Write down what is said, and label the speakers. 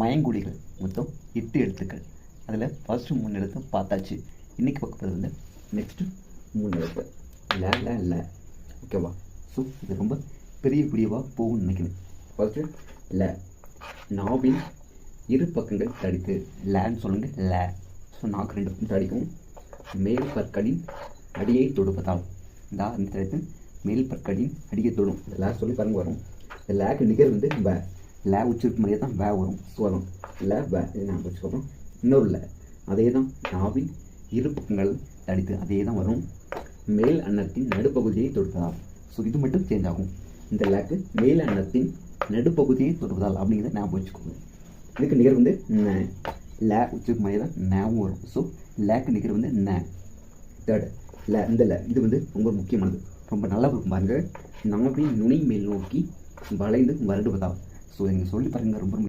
Speaker 1: மயங்குடிகள் மொத்தம் எட்டு எழுத்துக்கள். அதில் ஃபஸ்ட்டு மூணு எழுத்து பார்த்தாச்சு. இன்றைக்கி பக்கத்தில் வந்து நெக்ஸ்ட்டு மூணு எழுத்து இல்லை இல்லை இல்லை ஓகேவா ஸோ இது ரொம்ப பெரிய பிடிவாக போகும்னு நினைக்கிறேன். ஃபஸ்ட்டு ல. நாவின் இரு பக்கங்கள் தடித்து லேன்னு சொல்லுங்கள் ல. ஸோ நாக்கு ரெண்டு பக்கம் தடிக்கும். மேல் பற்களின் அடியை தொடுப்பதால். இந்த அந்த தடித்து மேல் பற்களின் அடியை தொடும். இந்த லே சொல்லி பாருங்க வரும். இந்த லேக்கு நிகர் வந்து நம்ம லே உச்சிருக்கு மாதிரியே தான் வே வரும் ஸோ லே வே இது நான் இன்னொரு லே அதே தான் நாவின் இரு பக்கங்கள் தடித்து அதே தான் வரும். மேல் அன்னத்தின் நடுப்பகுதியை தொடுப்பதால் ஸோ இது மட்டும் சேஞ்ச் ஆகும். இந்த லேக்கு மேல் அன்னத்தின் நடுப்பகுதியை தொடுப்பதால் அப்படிங்கிறத ஞாபகம் வச்சுக்கோங்க. இதுக்கு நிகர் வந்து ந. ல உச்சிருக்கும் மாதிரியே தான் நேவும் வரும். ஸோ லேக்கு நிகர் வந்து ந. தேர்டு ல இந்த ல இது வந்து ரொம்ப முக்கியமானது. ரொம்ப நல்லா இருக்கும் பாருங்கள் நாவின் நுனி மேல் நோக்கி வளைந்து வருடுவதால். ஸோ நீங்கள் சொல்லி பாருங்க ரொம்ப